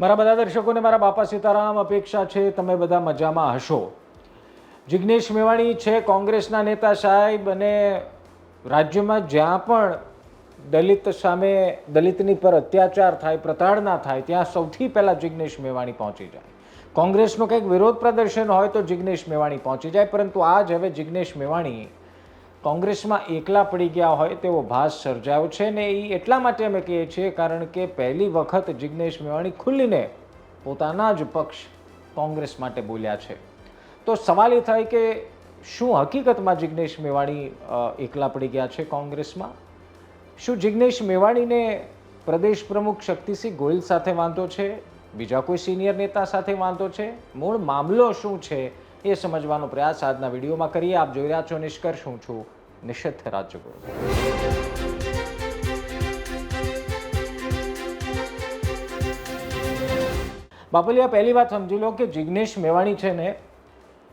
મારા બધા દર્શકોને મારા બાપા સીતારામ અપેક્ષા છે તમે બધા મજામાં હશો. જિગ્નેશ મેવાણી છે કોંગ્રેસના નેતા સાહેબ અને રાજ્યમાં જ્યાં પણ દલિત સામે દલિતની પર અત્યાચાર થાય પ્રતાડના થાય, ત્યાં સૌથી પહેલાં જિગ્નેશ મેવાણી પહોંચી જાય. કોંગ્રેસનો કંઈક વિરોધ પ્રદર્શન હોય તો જિગ્નેશ મેવાણી પહોંચી જાય, પરંતુ આજ હવે જિગ્નેશ મેવાણી કોંગ્રેસમાં એકલા પડી ગયા હોય તેવો ભાસ સર્જાયો છે ને એ એટલા માટે અમે કહીએ છીએ કારણ કે પહેલી વખત જિગ્નેશ મેવાણી ખુલ્લીને પોતાના જ પક્ષ કોંગ્રેસ માટે બોલ્યા છે. તો સવાલ એ થાય કે શું હકીકતમાં જિગ્નેશ મેવાણી એકલા પડી ગયા છે કોંગ્રેસમાં? શું જિગ્નેશ મેવાણીને પ્રદેશ પ્રમુખ શક્તિસિંહ ગોહિલ સાથે વાંધો છે? બીજા કોઈ સિનિયર નેતા સાથે વાંધો છે? મૂળ મામલો શું છે? એ સમજવાનો પ્રયાસ આજના વિડીયોમાં કરીએ. આપ જોઈ રહ્યા છો નિષ્કર્ષ. હું છું નિષિદ્ધ રાજગુરુ. બાપલિયા, પહેલી વાત સમજી લો કે જિગ્નેશ મેવાણી છે ને,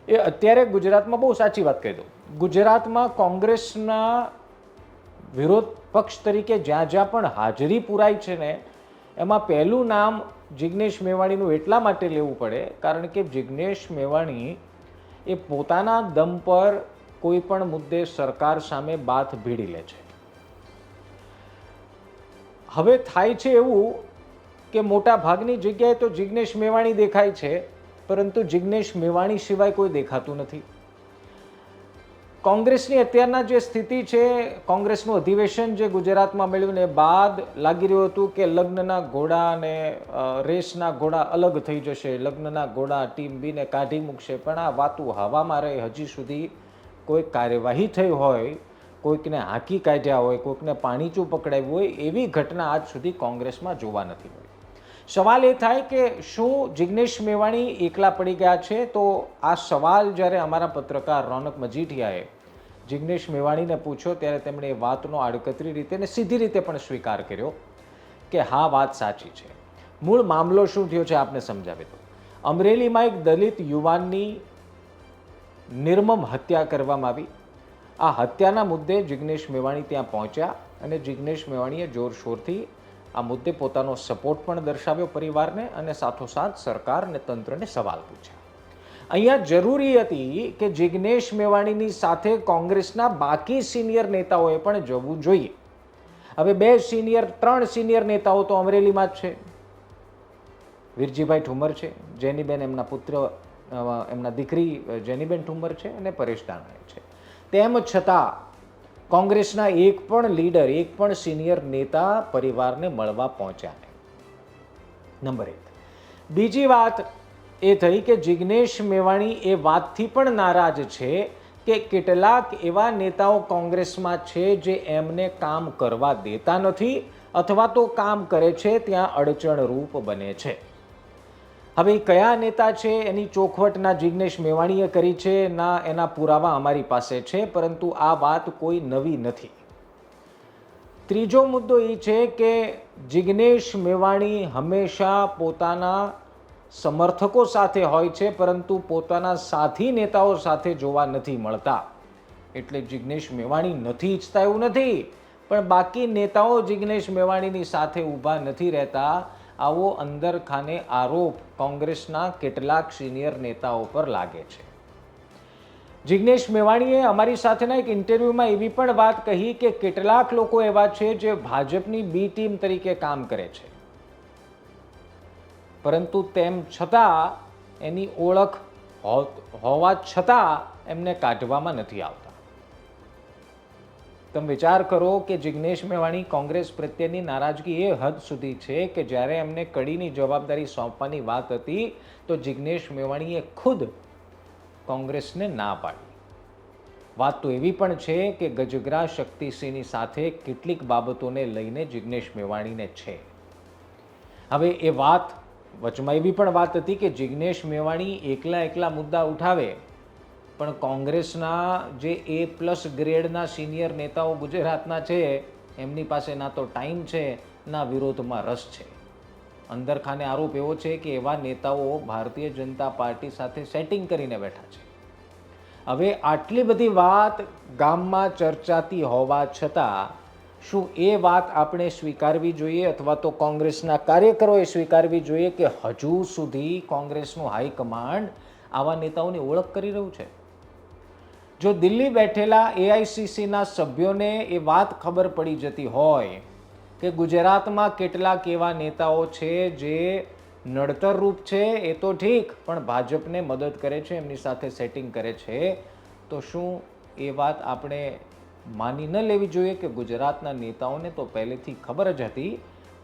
એ અત્યારે ગુજરાતમાં બહુ સાચી વાત કહી દઉં. ગુજરાતમાં કોંગ્રેસના વિરોધ પક્ષ તરીકે જ્યાં જ્યાં પણ હાજરી પુરાય છે ને, એમાં પહેલું નામ જિગ્નેશ મેવાણીનું એટલા માટે લેવું પડે, કારણ કે જિગ્નેશ મેવાણી એ પોતાના દમ પર કોઈ પણ મુદ્દે સરકાર સામે બાથ ભીડી લે છે. હવે થાય છે એવું કે મોટા ભાગની જગ્યાએ તો જિગ્નેશ મેવાણી દેખાય છે, પરંતુ જિગ્નેશ મેવાણી સિવાય કોઈ દેખાતું નથી. કોંગ્રેસની અત્યારના જે સ્થિતિ છે, કોંગ્રેસનું અધિવેશન જે ગુજરાતમાં મળ્યું ને બાદ લાગી રહ્યું હતું કે લગ્નના ઘોડા અને રેસના ઘોડા અલગ થઈ જશે, લગ્નના ઘોડા ટીમ બીને કાઢી મૂકશે. પણ આ વાતું હવામાં રહે. હજી સુધી કોઈ કાર્યવાહી થઈ હોય, કોઈકને હાંકી કાઢ્યા હોય, કોઈકને પાણીચું પકડાવ્યું હોય, એવી ઘટના આજ સુધી કોંગ્રેસમાં જોવા નથી મળી. સવાલ એ થાય કે શું જિગ્નેશ મેવાણી એકલા પડી ગયા છે? તો આ સવાલ જ્યારે અમારા પત્રકાર રોનક મજીઠિયાએ જિગ્નેશ મેવાણીને પૂછ્યો, ત્યારે તેમણે એ વાતનો આડકતરી રીતે અને સીધી રીતે પણ સ્વીકાર કર્યો કે હા, વાત સાચી છે. મૂળ મામલો શું થયો છે આપને સમજાવી દઉં અમરેલીમાં એક દલિત યુવાનની નિર્મમ હત્યા કરવામાં આવી. આ હત્યાના મુદ્દે જિગ્નેશ મેવાણી ત્યાં પહોંચ્યા અને જિગ્નેશ મેવાણીએ જોરશોરથી આ મુદ્દે પોતાનો સપોર્ટ પણ દર્શાવ્યો પરિવારને અને સાથોસાથ સરકાર અને તંત્રને સવાલ પૂછ્યા. અહીંયા જરૂરી હતી કે જિગ્નેશ મેવાણીની સાથે કોંગ્રેસના બાકી સિનિયર નેતાઓએ પણ જવું જોઈએ. હવે બે સિનિયર, ત્રણ સિનિયર નેતાઓ તો અમરેલીમાં જ છે. વીરજીભાઈ ઠુમર છે, જેનીબેન એમના પુત્ર એમના દીકરી જેનીબેન ઠુમર છે અને પરેશ દાણા છે. તેમ છતાં કોંગ્રેસના એક પણ લીડર, એક પણ સિનિયર નેતા પરિવારને મળવા પહોંચ્યા નંબર એક. બીજી વાત એ થઈ કે જિગ્નેશ મેવાણી એ વાતથી પણ નારાજ છે કે કેટલાક એવા નેતાઓ કોંગ્રેસમાં છે જે એમને કામ કરવા દેતા નથી અથવા તો કામ કરે છે, ત્યાં અડચણરૂપ બને છે. હવે કયા નેતા છે, એની ચોખવટ ના જિગ્નેશ મેવાણીએ કરી છે, ના એના પુરાવા અમારી પાસે છે, પરંતુ આ વાત કોઈ નવી નથી. ત્રીજો મુદ્દો એ છે કે જિગ્નેશ મેવાણી હંમેશા પોતાના સમર્થકો સાથે હોય છે, પરંતુ પોતાના સાથી નેતાઓ સાથે જોવા નથી મળતા. એટલે જિગ્નેશ મેવાણી નથી ઈચ્છતા એવું નથી. પણ બાકી નેતાઓ જિગ્નેશ મેવાણીની સાથે ઊભા નથી રહેતા. આવો અંદર ખાને આરોપ કોંગ્રેસના કેટલાક સિનિયર નેતાઓ પર લાગે છે. જિગ્નેશ મેવાણીએ અમારી સાથેના એક ઇન્ટરવ્યૂમાં એવી પણ વાત કહી કે કેટલાક લોકો એવા છે જે ભાજપની બી ટીમ તરીકે કામ કરે છે. પરંતુ તેમ છતાં એની ઓળખ હોવા છતાં એમને કાઢવામાં નથી આવતા. તમે વિચાર કરો કે જિગ્નેશ મેવાણી કોંગ્રેસ પ્રત્યેની નારાજગી એ હદ સુધી છે કે જ્યારે એમને કડીની જવાબદારી સોંપવાની વાત હતી, તો જિગ્નેશ મેવાણીએ ખુદ કોંગ્રેસને ના પાડી. વાત તો એવી પણ છે કે ગજગરા શક્તિસિંહની સાથે કેટલીક બાબતોને લઈને જિગ્નેશ મેવાણીને છે. હવે એ વાત વચમાં એવી પણ વાત હતી કે જિગ્નેશ મેવાણી એકલા એકલા મુદ્દા ઉઠાવે, પણ કોંગ્રેસના જે એ પ્લસ ગ્રેડના સિનિયર નેતાઓ ગુજરાતના છે, એમની પાસે ના તો ટાઈમ છે, ના વિરોધમાં રસ છે. અંદરખાને આરોપ એવો છે કે એવા નેતાઓ ભારતીય જનતા પાર્ટી સાથે સેટિંગ કરીને બેઠા છે. હવે આટલી બધી વાત ગામમાં ચર્ચાતી હોવા છતાં શું એ વાત આપણે સ્વીકારવી જોઈએ અથવા તો કોંગ્રેસના કાર્યકરોએ સ્વીકારવી જોઈએ કે હજુ સુધી કોંગ્રેસનું હાઈકમાન્ડ આવા નેતાઓની ઓળખ કરી રહ્યું છે? જો દિલ્હી બેઠેલા એઆઈસીસીના સભ્યોને એ વાત ખબર પડી જતી હોય કે ગુજરાતમાં કેટલાક એવા નેતાઓ છે જે નડતરરૂપ છે, એ તો ઠીક, પણ ભાજપને મદદ કરે છે, એમની સાથે સેટિંગ કરે છે, તો શું એ વાત આપણે માની ન લેવી જોઈએ કે ગુજરાતના નેતાઓને તો પહેલેથી ખબર જ હતી,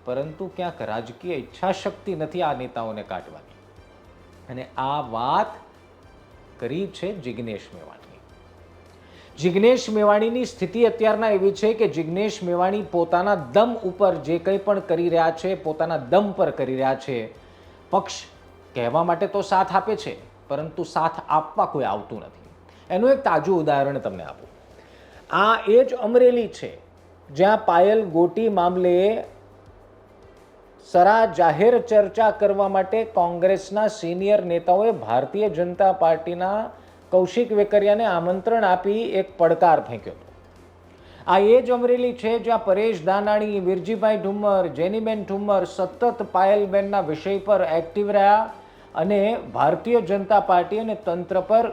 પરંતુ ક્યાંક રાજકીય ઈચ્છાશક્તિ નથી આ નેતાઓને કાઢવાની. અને આ વાત કરી છે જિગ્નેશ મેવાણી. જિગ્નેશ મેવાણીની સ્થિતિ અત્યારના એવી છે કે જિગ્નેશ મેવાણી પોતાના દમ ઉપર જે કંઈ પણ કરી રહ્યા છે, પોતાના દમ પર કરી રહ્યા છે, પક્ષ કહેવા માટે તો સાથ આપે છે, પરંતુ સાથ આપવા કોઈ આવતું નથી. એનું એક તાજું ઉદાહરણ તમને આપું. આ એ જ અમરેલી છે, જ્યાં પાયલ ગોટી મામલે સરા જાહેર ચર્ચા કરવા માટે કોંગ્રેસના સિનિયર નેતાઓએ ભારતીય જનતા પાર્ટીના કૌશિક વેકરિયાને આમંત્રણ આપી એક પડકાર ફેંક્યો હતો. આ એ જ અમરેલી છે, જ્યાં પરેશ દાનાણી, વિરજીભાઈ ઠુમ્મર જેનીબેન ઠુમ્મર સતત પાયલબેનના વિષય પર એક્ટિવ રહ્યા અને ભારતીય જનતા પાર્ટી અને તંત્ર પર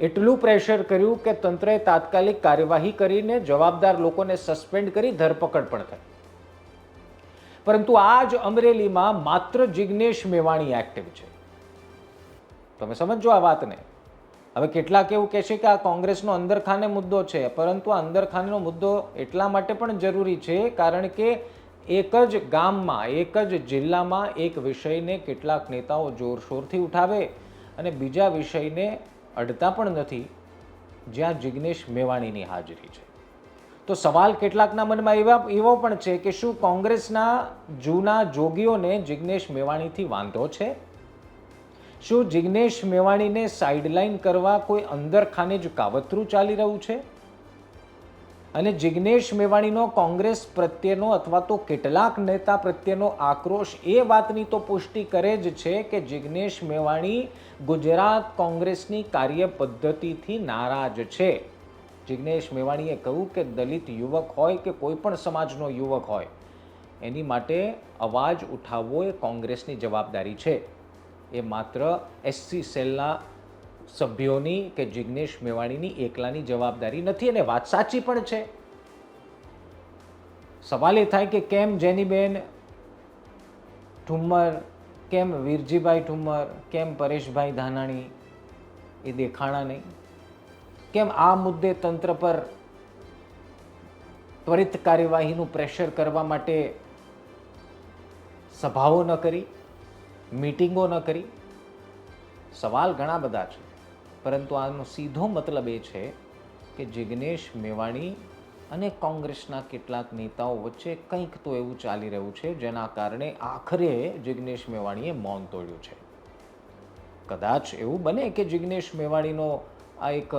એટલું પ્રેશર કર્યું કે તંત્રએ તાત્કાલિક કાર્યવાહી કરીને જવાબદાર લોકોને સસ્પેન્ડ કરી ધરપકડ પણ થઈ પરંતુ આ જ અમરેલીમાં માત્ર જિગ્નેશ મેવાણી એક્ટિવ છે. તમે સમજો આ વાતને. હવે કેટલાક એવું કહેશે કે આ કોંગ્રેસનો અંદરખાને મુદ્દો છે, પરંતુ આ અંદરખાનેનો મુદ્દો એટલા માટે પણ જરૂરી છે કારણ કે એક જ ગામમાં, એક જ જિલ્લામાં એક વિષયને કેટલાક નેતાઓ જોરશોરથી ઉઠાવે અને બીજા વિષયને અડતા પણ નથી, જ્યાં જિગ્નેશ મેવાણીની હાજરી છે. તો સવાલ કેટલાકના મનમાં એવા, એવો પણ છે કે શું કોંગ્રેસના જૂના જોગીઓને જિગ્નેશ મેવાણીથી વાંધો છે? શું જિગ્નેશ મેવાણીને સાઇડલાઇન કરવા કોઈ અંદરખાને જ કાવતરું ચાલી રહ્યું છે? અને જિગ્નેશ મેવાણીનો કોંગ્રેસ પ્રત્યેનો અથવા તો કેટલાક નેતા પ્રત્યેનો આક્રોશ એ વાતની તો પુષ્ટિ કરે જ છે કે જિગ્નેશ મેવાણી ગુજરાત કોંગ્રેસની કાર્ય પદ્ધતિથી નારાજ છે. જિગ્નેશ મેવાણીએ કહ્યું કે દલિત યુવક હોય કે કોઈ પણ સમાજનો યુવક હોય, એની માટે અવાજ ઉઠાવવો એ કોંગ્રેસની જવાબદારી છે. એ માત્ર એસસી સેલના સભ્યોની કે જિગ્નેશ મેવાણીની એકલાની જવાબદારી નથી અને વાત સાચી પણ છે. સવાલ એ થાય કે કેમ જેનીબેન ઠુમ્મર, કેમ વીરજીભાઈ ઠુમ્મર, કેમ પરેશભાઈ ધાનાણી એ દેખાણા નહીં? કેમ આ મુદ્દે તંત્ર પર ત્વરિત કાર્યવાહીનું પ્રેશર કરવા માટે સભાઓ ન કરી, મીટિંગો ન કરી? સવાલ ઘણા બધા છે. પરંતુ આનો સીધો મતલબ એ છે કે જિગ્નેશ મેવાણી અને કોંગ્રેસના કેટલાક નેતાઓ વચ્ચે કંઈક તો એવું ચાલી રહ્યું છે, જેના કારણે આખરે જિગ્નેશ મેવાણીએ મૌન તોડ્યું છે. કદાચ એવું બને કે જિગ્નેશ મેવાણીનો આ એક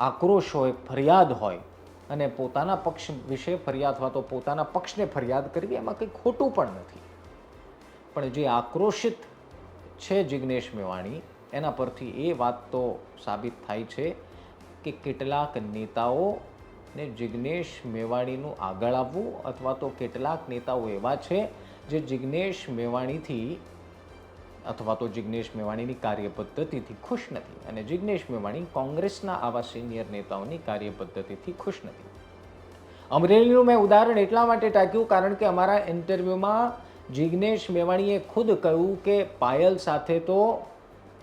આક્રોશ હોય, ફરિયાદ હોય અને પોતાના પક્ષ વિશે ફરિયાદ અથવા તો પોતાના પક્ષને ફરિયાદ કરવી એમાં કંઈ ખોટું પણ નથી. પણ જે આક્રોશિત છે જિગ્નેશ મેવાણી એના પરથી એ વાત તો સાબિત થાય છે કે કેટલાક નેતાઓ ને જિગ્નેશ મેવાણીનું આગળ આવવું અથવા તો કેટલાક નેતાઓ એવા છે જે જિગ્નેશ મેવાણીથી અથવા તો જિગ્નેશ મેવાણીની કાર્ય પદ્ધતિથી ખુશ નથી અને જિગ્નેશ મેવાણી કોંગ્રેસના આવા સિનિયર નેતાઓની કાર્યપદ્ધતિથી ખુશ નથી. અમરેલીનું મેં ઉદાહરણ એટલા માટે ટાંક્યું કારણ કે અમારા ઇન્ટરવ્યૂમાં જિગ્નેશ મેવાણીએ ખુદ કહ્યું કે પાયલ સાથે તો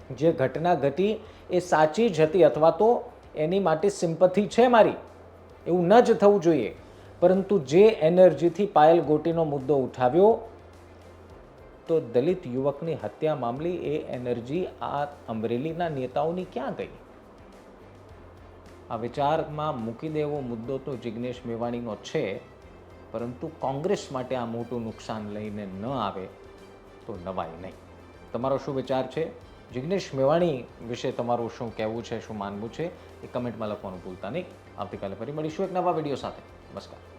જે ઘટના ઘટી એ સાચી જ હતી અથવા તો એની માટે સિમ્પથી છે મારી, એવું ન જ થવું જોઈએ. પરંતુ જે એનર્જીથી પાયલ ગોટીનો મુદ્દો ઉઠાવ્યો, તો દલિત યુવકની હત્યા મામલે એ એનર્જી આ અમરેલીના નેતાઓની ક્યાં ગઈ? આ વિચારમાં મૂકી દેવો મુદ્દો તો જિગ્નેશ મેવાણીનો છે, પરંતુ કોંગ્રેસ માટે આ મોટું નુકસાન લઈને ન આવે તો નવાય નહીં. તમારો શું વિચાર છે? જિગ્નેશ મેવાણી વિશે તમારું શું કહેવું છે, શું માનવું છે, એ કમેન્ટમાં લખવાનું ભૂલતા નહીં. આવતીકાલે ફરી મળીશું એક નવા વીડિયો સાથે. નમસ્કાર.